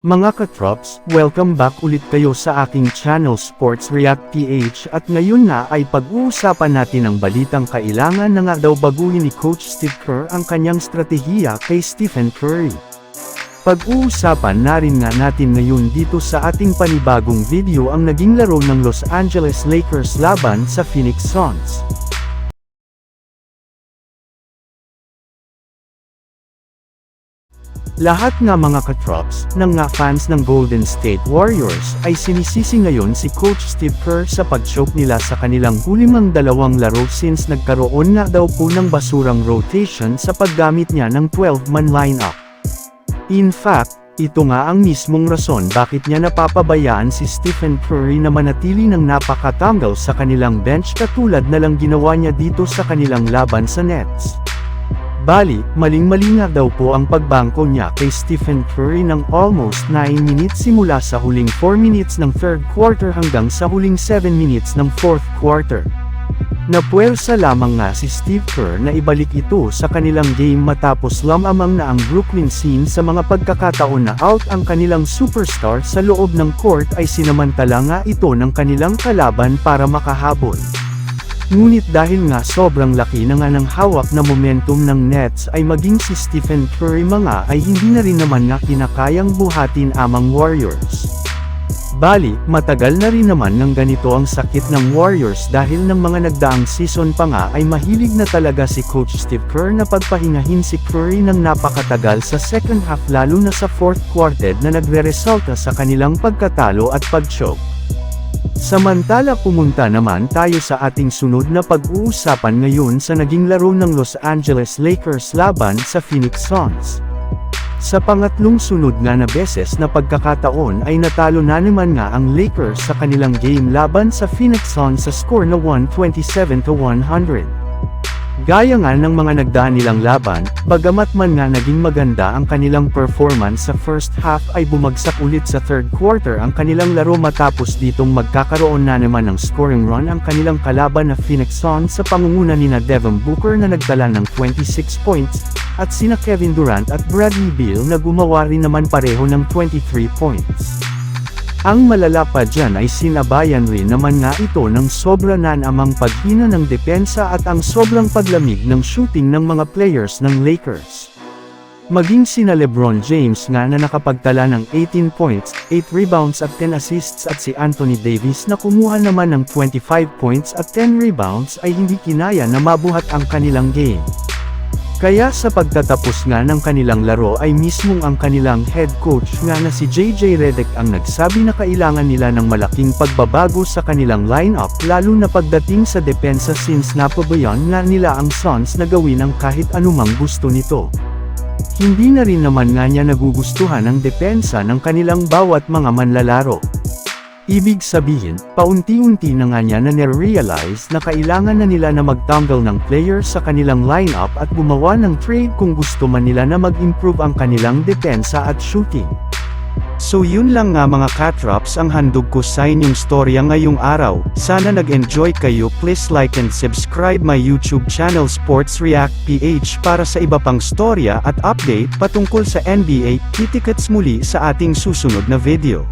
Mga katrops, welcome back ulit kayo sa aking channel Sports React PH at ngayon na ay pag-uusapan natin ang balitang kailangan na nga daw baguhin ni Coach Steve Kerr ang kanyang strategiya kay Stephen Curry. Pag-uusapan na rin nga natin ngayon dito sa ating panibagong video ang naging laro ng Los Angeles Lakers laban sa Phoenix Suns. Lahat nga mga katrops, ng nga fans ng Golden State Warriors, ay sinisisi ngayon si Coach Steve Kerr sa pag-choke nila sa kanilang hulimang dalawang laro since nagkaroon nga daw po ng basurang rotation sa paggamit niya ng 12-man lineup. In fact, ito nga ang mismong rason bakit niya napapabayaan si Stephen Curry na manatili ng napakatanggal sa kanilang bench katulad na lang ginawa niya dito sa kanilang laban sa Nets. Bali, maling-mali nga daw po ang pagbangko niya kay Stephen Curry ng almost 9 minutes simula sa huling 4 minutes ng third quarter hanggang sa huling 7 minutes ng fourth quarter. Napuwersa lamang nga si Steve Kerr na ibalik ito sa kanilang game matapos lamang na ang Brooklyn scene sa mga pagkakataon na out ang kanilang superstar sa loob ng court ay sinamantala nga ito ng kanilang kalaban para makahabol. Ngunit dahil nga sobrang laki na nga ng hawak na momentum ng Nets ay maging si Stephen Curry mga ay hindi na rin naman nga kinakayang buhatin amang Warriors. Bali, matagal na rin naman ng ganito ang sakit ng Warriors dahil ng mga nagdaang season pa nga ay mahilig na talaga si Coach Steve Kerr na pagpahingahin si Curry ng napakatagal sa second half lalo na sa fourth quarter na nagre-resulta sa kanilang pagkatalo at pag-choke. Samantala pumunta naman tayo sa ating sunod na pag-uusapan ngayon sa naging laro ng Los Angeles Lakers laban sa Phoenix Suns. Sa pangatlong sunod nga na beses na pagkakataon ay natalo na naman nga ang Lakers sa kanilang game laban sa Phoenix Suns sa score na 127 to 100. Gaya nga ng mga nagdaan nilang laban, bagamat man nga naging maganda ang kanilang performance sa first half ay bumagsak ulit sa third quarter ang kanilang laro matapos ditong magkakaroon na naman ng scoring run ang kanilang kalaban na Phoenix Suns sa pangunguna ni na Devin Booker na nagtala ng 26 points, at sina Kevin Durant at Bradley Beal na gumawa rin naman pareho ng 23 points. Ang malala pa dyan ay sinabayan rin naman nga ito ng sobra na namang paghina ng depensa at ang sobrang paglamig ng shooting ng mga players ng Lakers. Maging sina Lebron James nga na nakapagtala ng 18 points, 8 rebounds at 10 assists at si Anthony Davis na kumuha naman ng 25 points at 10 rebounds ay hindi kinaya na mabuhat ang kanilang game. Kaya sa pagtatapos nga ng kanilang laro ay mismong ang kanilang head coach nga na si JJ Redick ang nagsabi na kailangan nila ng malaking pagbabago sa kanilang lineup lalo na pagdating sa depensa since napabayan nga nila ang Suns na gawin ang kahit anumang gusto nito. Hindi na rin naman nga niya nagugustuhan ang depensa ng kanilang bawat mga manlalaro. Ibig sabihin, paunti-unti na nga niya na realize na kailangan na nila na magtanggal ng player sa kanilang lineup at gumawa ng trade kung gusto man nila na mag-improve ang kanilang depensa at shooting. So yun lang nga mga katrops ang handog ko sa inyong storya ngayong araw. Sana nag-enjoy kayo please like and subscribe my YouTube channel Sports React PH para sa iba pang storya at update patungkol sa NBA. Kitikets muli sa ating susunod na video.